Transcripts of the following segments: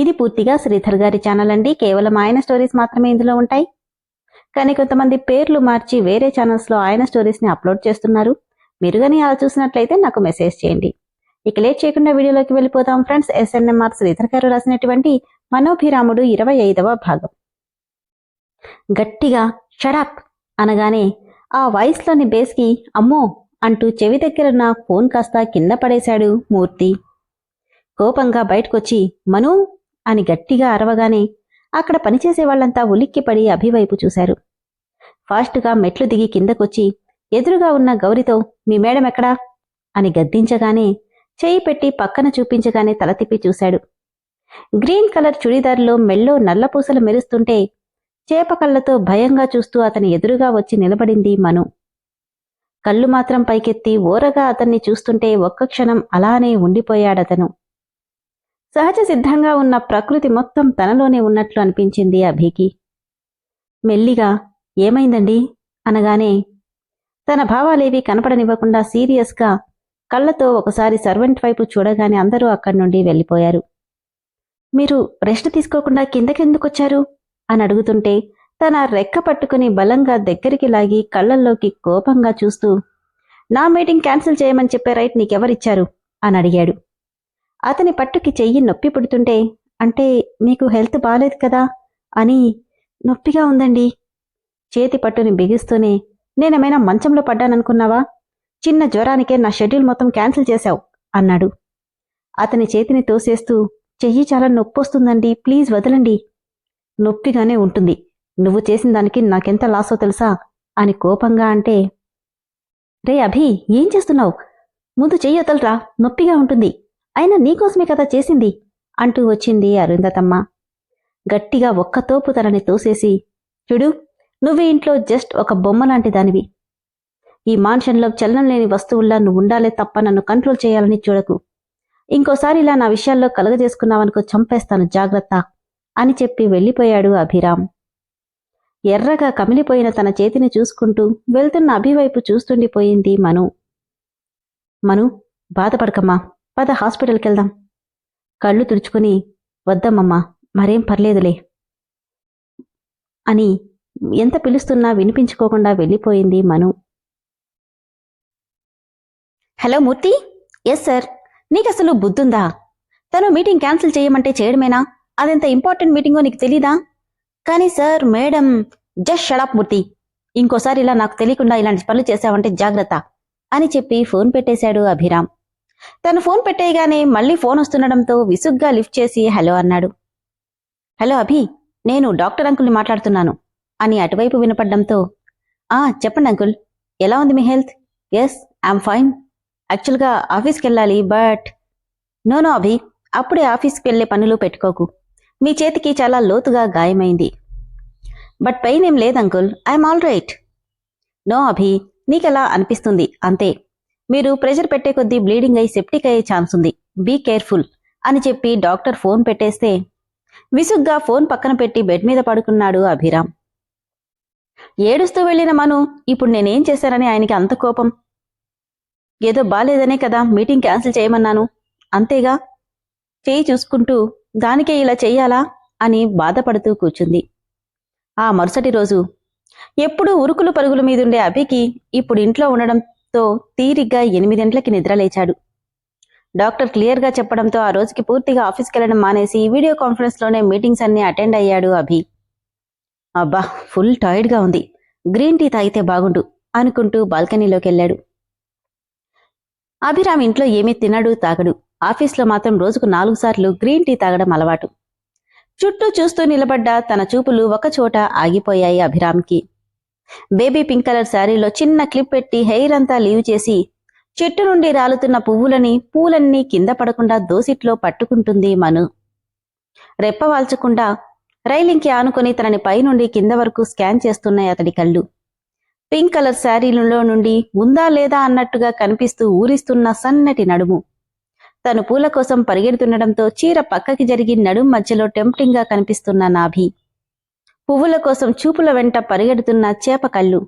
ఇది పూర్తిగా శ్రీధర్ గారి ఛానల్ అండి. కేవలం ఆయన స్టోరీస్ మాత్రమే ఇందులో ఉంటాయి. కానీ కొంతమంది పేర్లు మార్చి వేరే ఛానల్స్లో ఆయన స్టోరీస్ని అప్లోడ్ చేస్తున్నారు. మీరు కానీ అలా చూసినట్లయితే నాకు మెసేజ్ చేయండి. ఇక లేట్ చేయకుండా వీడియోలోకి వెళ్ళిపోతాం ఫ్రెండ్స్ ఎస్ఎన్ఎంఆర్ శ్రీధర్ గారు రాసినటువంటి మనోభిరాముడు ఇరవై ఐదవ భాగం. గట్టిగా షడప్ అనగానే ఆ వాయిస్లోని బేస్కి అమ్మో అంటూ చెవి దగ్గరున్న ఫోన్ కాస్త కింద పడేశాడు మూర్తి. కోపంగా బయటకొచ్చి మను అని గట్టిగా అరవగానే అక్కడ పనిచేసే వాళ్ళంతా ఉలిక్కిపడి అభివైపు చూశారు. ఫాస్ట్గా మెట్లు దిగి కిందకొచ్చి ఎదురుగా ఉన్న గౌరితో మీ మేడం ఎక్కడా? అని గద్దించగానే చేయి పెట్టి పక్కన చూపించగానే తల తిప్పి చూశాడు. గ్రీన్ కలర్ చుడిదార్లో మెల్లో నల్లపూసలు మెరుస్తుంటే చేపకళ్ళతో భయంగా చూస్తూ అతని ఎదురుగా వచ్చి నిలబడింది మను. కళ్ళు మాత్రం పైకెత్తి ఓరగా అతన్ని చూస్తుంటే ఒక్క క్షణం అలానే ఉండిపోయాడతను. సహజ సిద్ధంగా ఉన్న ప్రకృతి మొత్తం తనలోనే ఉన్నట్లు అనిపించింది అభికి మెల్లిగా ఏమైందండి? అనగానే తన భావాలేవి కనపడనివ్వకుండా సీరియస్గా కళ్ళతో ఒకసారి సర్వెంట్ వైపు చూడగానే అందరూ అక్కడి నుండి వెళ్ళిపోయారు. మీరు రెస్ట్ తీసుకోకుండా కిందకెందుకొచ్చారు? అని అడుగుతుంటే తన రెక్క పట్టుకుని బలంగా దగ్గరికి లాగి కళ్ళల్లోకి కోపంగా చూస్తూ నా మీటింగ్ క్యాన్సిల్ చేయమని చెప్పే రైట్ నీకెవరిచ్చారు? అని అడిగాడు. అతని పట్టుకి చెయ్యి నొప్పి పుడుతుంటే అంటే మీకు హెల్త్ బాలేదు కదా అని నొప్పిగా ఉందండి. చేతి పట్టుని బిగిస్తూనే నేనేమైనా మంచంలో పడ్డాననుకున్నావా? చిన్న జ్వరానికే నా షెడ్యూల్ మొత్తం క్యాన్సిల్ చేశావు అన్నాడు. అతని చేతిని తోసేస్తూ చెయ్యి చాలా నొప్పొస్తుందండి ప్లీజ్ వదలండి. నొప్పిగానే ఉంటుంది నువ్వు చేసిన దానికి నాకెంత లాసో తెలుసా అని కోపంగా అంటే రే అభి ఏం చేస్తున్నావు? ముందు చెయ్యి వదలరా నొప్పిగా ఉంటుంది. అయినా నీకోసమే కదా చేసింది? అంటూ వచ్చింది అరుంధతమ్మ. గట్టిగా ఒక్కతోపు తనని తోసేసి చూడు నువ్వే ఇంట్లో జస్ట్ ఒక బొమ్మ లాంటి దానివి. ఈ మాన్షన్లో చలనం లేని వస్తువుల్లా నువ్వు ఉండాలే తప్ప నన్ను కంట్రోల్ చేయాలని చూడకు. ఇంకోసారి ఇలా నా విషయాల్లో కలగజేసుకున్నావనుకో చంపేస్తాను జాగ్రత్త అని చెప్పి వెళ్ళిపోయాడు అభిరామ్. ఎర్రగా కమిలిపోయిన తన చేతిని చూసుకుంటూ వెళ్తున్న అభివైపు చూస్తుండిపోయింది మను. మను బాధపడకమ్మా. పద హాస్పిటల్కి వెళ్దాం కళ్ళు తుడుచుకుని వద్దామమ్మా మరేం పర్లేదులే. అని ఎంత పిలుస్తున్నా వినిపించుకోకుండా వెళ్ళిపోయింది Manu. Hello Murthy? Yes sir నీకు అసలు బుద్ధుందా? తను మీటింగ్ క్యాన్సిల్ చేయమంటే చేయడమేనా? అదెంత ఇంపార్టెంట్ మీటింగో నీకు తెలీదా? కానీ sir madam just shut up Murthy. ఇంకోసారి ఇలా నాకు తెలియకుండా ఇలాంటి పనులు చేశావంటే జాగ్రత్త అని చెప్పి ఫోన్ పెట్టేశాడు అభిరామ్. తను ఫోన్ పెట్టేయగానే మళ్ళీ ఫోన్ వస్తుండడంతో విసుగ్గా లిఫ్ట్ చేసి హలో అన్నాడు. హలో అభి నేను డాక్టర్ అంకుల్ని మాట్లాడుతున్నాను అని అటువైపు వినపడ్డంతో ఆ చెప్పండి అంకుల్ ఎలా ఉంది మీ హెల్త్? ఎస్ ఐఎమ్ ఫైన్ యాక్చువల్గా ఆఫీస్కి వెళ్ళాలి బట్ నో నో అభి అప్పుడే ఆఫీస్కి వెళ్ళే పనులు పెట్టుకోకు. మీ చేతికి చాలా లోతుగా గాయమైంది. బట్ పెయిన్ ఏం లేదు uncle I'm all right no Abhi నీకెలా అనిపిస్తుంది? అంతే. మీరు ప్రెషర్ పెట్టే కొద్దీ బ్లీడింగ్ అయి సెప్టిక్ అయ్యే ఛాన్స్ ఉంది. బీ కేర్ఫుల్ అని చెప్పి డాక్టర్ ఫోన్ పెట్టేస్తే విసుగ్గా ఫోన్ పక్కన పెట్టి బెడ్ మీద పడుకున్నాడు అభిరామ్. ఏడుస్తూ వెళ్ళిన మను ఇప్పుడు నేనేం చేశానని ఆయనకి అంత కోపం? ఏదో బాలేదనే కదా మీటింగ్ క్యాన్సిల్ చేయమన్నాను. అంతేగా? చేయి చూసుకుంటూ దానికే ఇలా చెయ్యాలా? అని బాధపడుతూ కూర్చుంది. ఆ మరుసటి రోజు ఎప్పుడూ ఉరుకులు పరుగుల మీదుండే అభికి ఇప్పుడు ఇంట్లో ఉండడం తో తీరిగ్గా ఎనిమిదింట్లకి నిద్రలేచాడు డాక్టర్ క్లియర్గా చెప్పడంతో ఆ రోజుకి పూర్తిగా ఆఫీస్కి వెళ్ళడం మానేసి వీడియో కాన్ఫరెన్స్లోనే మీటింగ్స్ అన్ని అటెండ్ అయ్యాడు అభి. అబ్బా ఫుల్ టైర్డ్గా ఉంది. గ్రీన్ టీ తాగితే బాగుండు అనుకుంటూ బాల్కనీలోకి వెళ్ళాడు. అభిరామ్ ఇంట్లో ఏమీ తినడు తాగడు. ఆఫీస్లో మాత్రం రోజుకు నాలుగు సార్లు గ్రీన్ టీ తాగడం అలవాటు. చుట్టూ చూస్తూ నిలబడ్డ తన చూపులు ఒకచోట ఆగిపోయాయి అభిరామ్కి. బేబీ పింక్ కలర్ శారీలో చిన్న క్లిప్ పెట్టి హెయిర్ అంతా లీవ్ చేసి చెట్టు నుండి రాలుతున్న పువ్వులని పూలన్నీ కింద పడకుండా దోసిట్లో పట్టుకుంటుంది మను. రెప్పవాల్చకుండా రైలింగ్కి ఆనుకొని తనని పైనుండి కింద వరకు స్కాన్ చేస్తున్నాయి అతడి కళ్ళు. పింక్ కలర్ శారీలో నుండి ఉందా లేదా అన్నట్టుగా కనిపిస్తూ ఊరిస్తున్న సన్నటి నడుము. తను పూల కోసం పరిగెడుతుండడంతో చీర పక్కకి జరిగి నడుం మధ్యలో టెంప్టింగ్గా కనిపిస్తున్న నాభి. పువ్వుల కోసం చూపుల వెంట పరిగెడుతున్న చేపకళ్ళు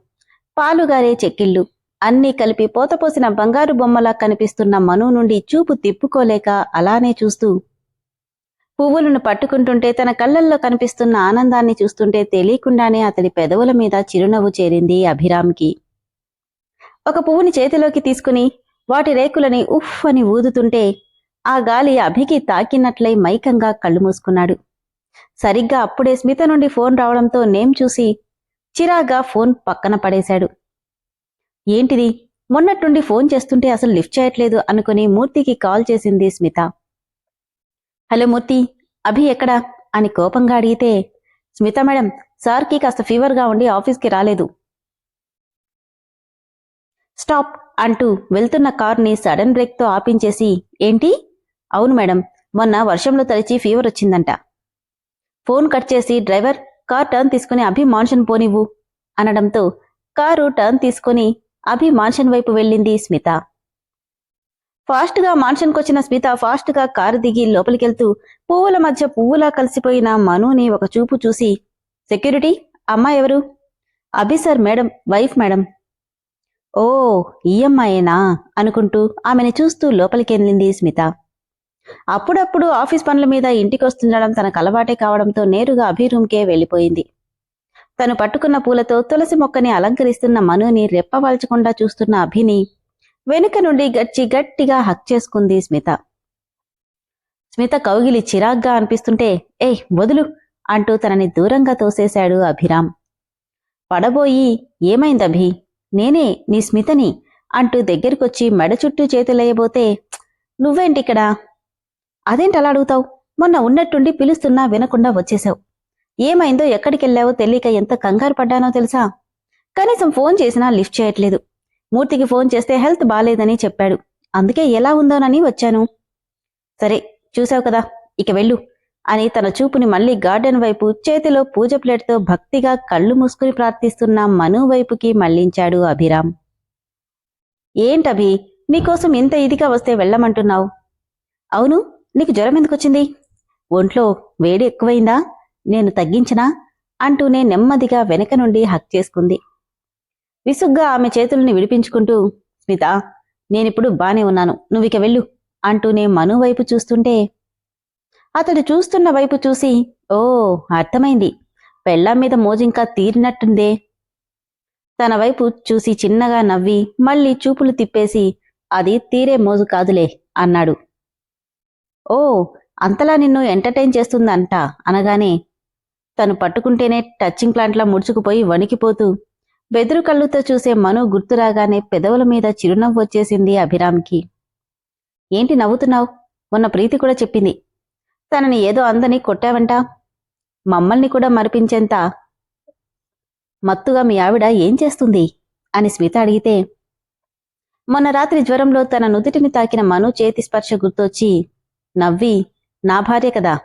పాలుగారే చెక్కిళ్ళు. అన్నీ కలిపి పోతపోసిన బంగారు బొమ్మలా కనిపిస్తున్న మను నుండి చూపు తిప్పుకోలేక అలానే చూస్తూ పువ్వులను పట్టుకుంటుంటే తన కళ్ళల్లో కనిపిస్తున్న ఆనందాన్ని చూస్తుంటే తెలియకుండానే అతడి పెదవుల మీద చిరునవ్వు చేరింది అభిరామ్కి. ఒక పువ్వుని చేతిలోకి తీసుకుని వాటి రేకులని ఉఫ్ అని ఊదుతుంటే ఆ గాలి అభికి తాకినట్లై మైకంగా కళ్ళు మూసుకున్నాడు. సరిగ్గా అప్పుడే స్మిత నుండి ఫోన్ రావడంతో నేమ్ చూసి చిరాగా ఫోన్ పక్కన పడేశాడు. ఏంటిది? మొన్నట్టుండి ఫోన్ చేస్తుంటే అసలు లిఫ్ట్ చేయట్లేదు అనుకుని మూర్తికి కాల్ చేసింది స్మిత. హలో మూర్తి అభి ఎక్కడా? అని కోపంగా అడిగితే స్మిత మేడం సార్కి కాస్త ఫీవర్గా ఉండి ఆఫీస్కి రాలేదు. స్టాప్ అంటూ వెళ్తున్న కార్ని సడన్ బ్రేక్తో ఆపించేసి ఏంటి? అవును మేడం మొన్న వర్షంలో తడిచి ఫీవర్ వచ్చిందంట. ఫోన్ కట్ చేసి డ్రైవర్ కార్ టర్న్ తీసుకుని అభి మాన్షన్ పోనివ్వు అనడంతో కారు టర్న్ తీసుకుని అభి మాన్షన్ వైపు వెళ్ళింది స్మిత. ఫాస్ట్గా మాన్షన్కొచ్చిన స్మిత ఫాస్ట్గా కారు దిగి లోపలికెళ్తూ పువ్వుల మధ్య పువ్వులా కలిసిపోయిన మనుని ఒక చూపు చూసి సెక్యూరిటీ? అమ్మాయి ఎవరు? Abhi sir madam wife madam. ఓ ఈ అమ్మాయేనా? అనుకుంటూ ఆమెను చూస్తూ లోపలికెళ్ళింది స్మిత. అప్పుడప్పుడు ఆఫీస్ పనుల మీద ఇంటికొస్తుండడం తనకు అలవాటే కావడంతో నేరుగా అభి రూమ్కే వెళ్ళిపోయింది. తను పట్టుకున్న పూలతో తులసి మొక్కని అలంకరిస్తున్న మనుని రెప్పవాల్చకుండా చూస్తున్న అభిని వెనుక నుండి గచ్చి గట్టిగా హక్ చేసుకుంది స్మిత. స్మిత కౌగిలి చిరాగ్గా అనిపిస్తుంటే ఏయ్ వదులు అంటూ తనని దూరంగా తోసేశాడు అభిరామ్. పడబోయి ఏమైంది అభి? నేనే నీ స్మితని అంటూ దగ్గరికొచ్చి మెడ చుట్టూ చేతులేయబోతే నువ్వేంటిక్కడా? అదేంటి అలా అడుగుతావు? మొన్న ఉన్నట్టుండి పిలుస్తున్నా వినకుండా వచ్చేశావు ఏమైందో ఎక్కడికెళ్ళావో తెలియక ఎంత కంగారు పడ్డానో తెలుసా? కనీసం ఫోన్ చేసినా లిఫ్ట్ చేయట్లేదు. మూర్తికి ఫోన్ చేస్తే హెల్త్ బాలేదని చెప్పాడు. అందుకే ఎలా ఉందోనని వచ్చాను. సరే చూసావు కదా ఇక వెళ్ళు అని తన చూపుని మళ్ళీ గార్డెన్ వైపు చేతిలో పూజ ప్లేట్తో భక్తిగా కళ్ళు మూసుకుని ప్రార్థిస్తున్న మను వైపుకి మళ్ళించాడు అభిరామ్. ఏంటభి? నీకోసం ఇంత ఇదిగా వస్తే వెళ్ళమంటున్నావు? అవును నీకు జ్వరం ఎందుకొచ్చింది? ఒంట్లో వేడి ఎక్కువైందా? నేను తగ్గించినా? అంటూనే నెమ్మదిగా వెనక నుండి హక్ చేసుకుంది. విసుగ్గా ఆమె చేతుల్ని విడిపించుకుంటూ స్మిత నేనిప్పుడు బానే ఉన్నాను. నువ్విక వెళ్ళు అంటూనే మను వైపు చూస్తుంటే అతడు చూస్తున్న వైపు చూసి ఓ అర్థమైంది. పెళ్ళాం మీద మోజింకా తీరినట్టుందే. తన వైపు చూసి చిన్నగా నవ్వి మళ్ళీ చూపులు తిప్పేసి అది తీరే మోజు కాదులే అన్నాడు. ఓ అంతలా నిన్ను ఎంటర్టైన్ చేస్తుందంట. అనగానే తను పట్టుకుంటేనే టచింగ్ ప్లాంట్లా ముడుచుకుపోయి వణికిపోతూ బెదురు కళ్ళుతో చూసే మను గుర్తురాగానే పెదవుల మీద చిరునవ్వు వచ్చేసింది అభిరామ్కి. ఏంటి నవ్వుతున్నావు? మొన్న ప్రీతి కూడా చెప్పింది. తనని ఏదో అందని కొట్టావంట. మమ్మల్ని కూడా మరిపించేంత మత్తుగా మీ ఆవిడ ఏం చేస్తుంది? అని స్మిత అడిగితే మొన్న రాత్రి జ్వరంలో తన నుదుటిని తాకిన మను చేతి స్పర్శ గుర్తొచ్చి నవ్వి నా భార్య కదా.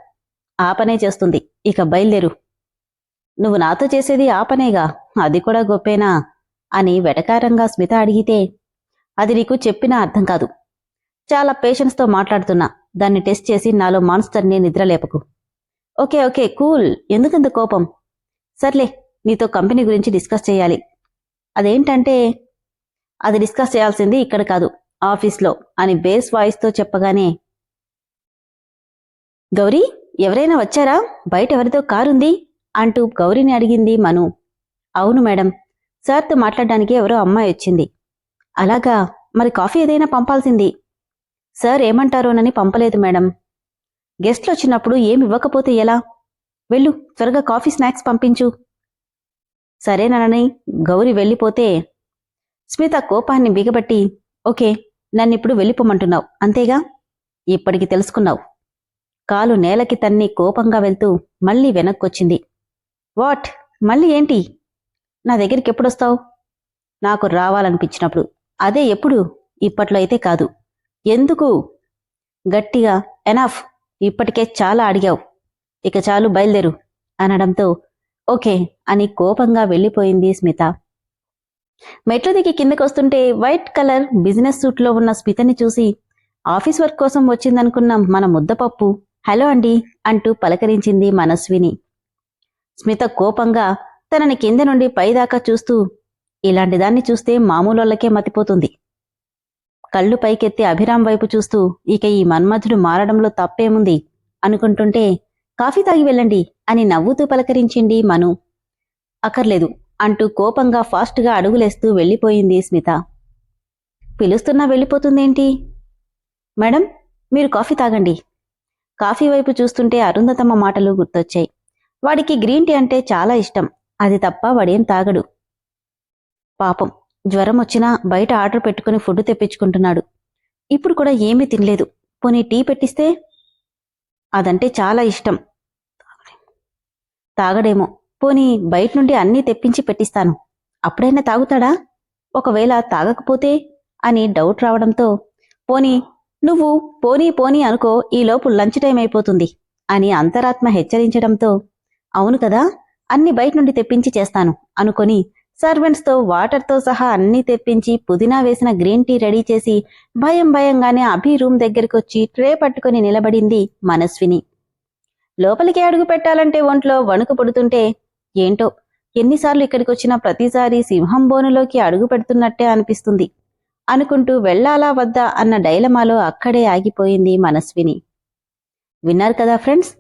ఆ పనే చేస్తుంది. ఇక బయలుదేరు. నువ్వు నాతో చేసేది ఆ పనేగా అది కూడా గొప్పేనా? అని వెటకారంగా స్మిత అడిగితే అది నీకు చెప్పినా అర్థం కాదు. చాలా పేషెన్స్తో మాట్లాడుతున్నా. దాన్ని టెస్ట్ చేసి నాలో మాన్స్టర్ని నిద్రలేపకు ఓకే ఓకే కూల్. ఎందుకంత కోపం? సర్లే నీతో కంపెనీ గురించి డిస్కస్ చేయాలి. అదేంటంటే అది డిస్కస్ చేయాల్సింది ఇక్కడ కాదు ఆఫీస్లో అని బేస్ వాయిస్తో చెప్పగానే గౌరీ ఎవరైనా వచ్చారా? బయట ఎవరితో కారుంది అంటూ గౌరీని అడిగింది మను. అవును మేడం సార్తో మాట్లాడడానికి ఎవరో అమ్మాయి వచ్చింది. అలాగా మరి కాఫీ ఏదైనా పంపాల్సింది. సార్ ఏమంటారోనని పంపలేదు మేడం. గెస్ట్లు వచ్చినప్పుడు ఏమి ఇవ్వకపోతే ఎలా? వెళ్ళు త్వరగా కాఫీ స్నాక్స్ పంపించు. సరేనని గౌరి వెళ్ళిపోతే. స్మిత కోపాన్ని బిగబట్టి ఓకే నన్నిప్పుడు వెళ్ళిపోమంటున్నావు అంతేగా? ఇప్పటికి తెలుసుకున్నావు. కాలు నేలకి తన్ని కోపంగా వెళ్తూ మళ్ళీ వెనక్కొచ్చింది. వాట్? మళ్ళీ ఏంటి? నా దగ్గరికి ఎప్పుడొస్తావు? నాకు రావాలనిపించినప్పుడు. అదే ఎప్పుడు? ఇప్పట్లో అయితే కాదు. ఎందుకు? గట్టిగా ఎనఫ్ ఇప్పటికే చాలా అడిగావు. ఇక చాలు బయలుదేరు అనడంతో ఓకే అని కోపంగా వెళ్ళిపోయింది స్మిత. మెట్లు దిగి కిందకొస్తుంటే వైట్ కలర్ బిజినెస్ సూట్లో ఉన్న స్మితని చూసి ఆఫీస్ వర్క్ కోసం వచ్చిందనుకున్న మన ముద్దపప్పు హలో అండి అంటూ పలకరించింది మనస్విని. స్మిత కోపంగా తనని కింద నుండి పైదాకా చూస్తూ ఇలాంటి దాన్ని చూస్తే మామూలోళ్ళకే మతిపోతుంది. కళ్ళు పైకెత్తి అభిరామ్ వైపు చూస్తూ ఇక ఈ మన్మధుడు మారడంలో తప్పేముంది అనుకుంటుంటే కాఫీ తాగి వెళ్ళండి అని నవ్వుతూ పలకరించింది మను. అక్కర్లేదు అంటూ కోపంగా ఫాస్ట్గా అడుగులేస్తూ వెళ్ళిపోయింది స్మిత. పిలుస్తున్నా వెళ్ళిపోతుందేంటి? మేడం మీరు కాఫీ తాగండి. కాఫీ వైపు చూస్తుంటే అరుంధతమ్మ మాటలు గుర్తొచ్చాయి. వాడికి గ్రీన్ టీ అంటే చాలా ఇష్టం. అది తప్ప వాడేం తాగడు. పాపం. జ్వరం వచ్చినా బయట ఆర్డర్ పెట్టుకుని ఫుడ్ తెప్పించుకుంటున్నాడు. ఇప్పుడు కూడా ఏమీ తినలేదు. పోనీ టీ పెట్టిస్తే? అదంటే చాలా ఇష్టం. తాగడేమో. పోనీ బయట నుండి అన్నీ తెప్పించి పెట్టిస్తాను. అప్పుడైనా తాగుతాడా? ఒకవేళ తాగకపోతే? అని డౌట్ రావడంతో పోనీ నువ్వు పోనీ పోనీ అనుకో ఈలోపు లంచ్ టైం అయిపోతుంది అని అంతరాత్మ హెచ్చరించడంతో అవును కదా అన్ని బయట నుండి తెప్పించి చేస్తాను అనుకొని సర్వెంట్స్తో వాటర్తో సహా అన్నీ తెప్పించి పుదీనా వేసిన గ్రీన్ టీ రెడీ చేసి భయం భయంగానే అభి రూమ్ దగ్గరికి వచ్చి ట్రే పట్టుకుని నిలబడింది మనస్విని. లోపలికి అడుగు పెట్టాలంటే ఒంట్లో వణుకు పుడుతుంటే ఏంటో ఎన్నిసార్లు ఇక్కడికి వచ్చినా ప్రతిసారి సింహం బోనులోకి అడుగు పెడుతున్నట్టే అనిపిస్తుంది. అనుకుంటూ వెళ్ళాలా వద్దా అన్న డైలమాలో అక్కడే ఆగిపోయింది మనస్విని. విన్నారు కదా ఫ్రెండ్స్?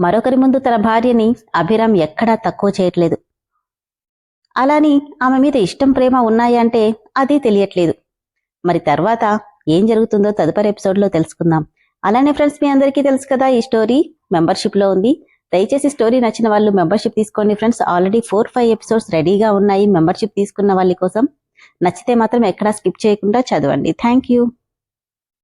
మరొకరి ముందు తన భార్యని అభిరామ్ ఎక్కడా తక్కువ చేయట్లేదు. అలాని ఆమె మీద ఇష్టం ప్రేమ ఉన్నాయంటే అది తెలియట్లేదు. మరి తర్వాత ఏం జరుగుతుందో తదుపరి ఎపిసోడ్లో తెలుసుకుందాం. అలానే ఫ్రెండ్స్ మీ అందరికీ తెలుసు కదా ఈ స్టోరీ. మెంబర్షిప్లో ఉంది. దయచేసి స్టోరీ నచ్చిన వాళ్ళు మెంబర్షిప్ తీసుకోండి friends. Already four five episodes రెడీగా ఉన్నాయి. మెంబర్షిప్ తీసుకున్న వాళ్ళ కోసం నచ్చితే మాత్రం ఎక్కడా స్కిప్ చేయకుండా చదవండి. Thank you